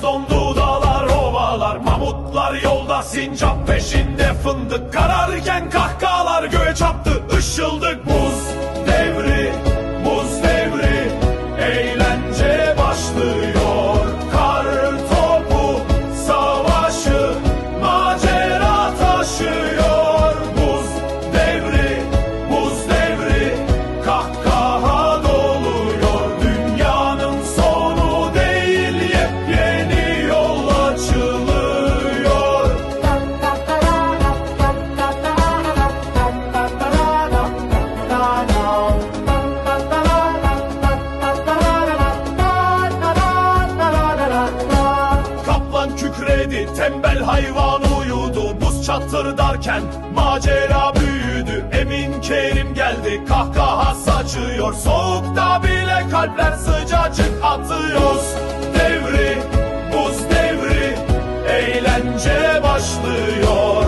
Deniz dondu dağlar ovalar Mamutlar yolda sincap peşinde fındık Kararken kahkahalar göğe çaptı kükredi, tembel hayvan uyudu. Buz çatırdarken macera büyüdü. Emin Kerim geldi, kahkaha saçıyor. Soğukta bile kalpler sıcacık atıyor. Buz devri, buz devri Eğlence başlıyor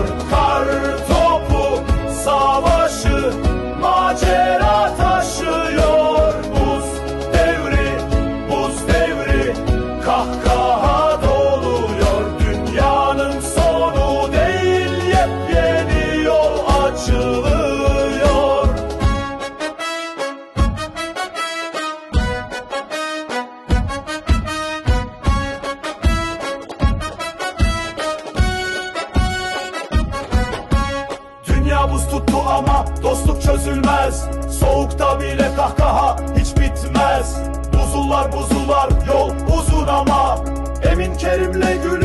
dostluk çözülmez Soğukta bile kahkaha hiç bitmez. Buzullar buzullar yol uzun ama Emin Kerim'le çağında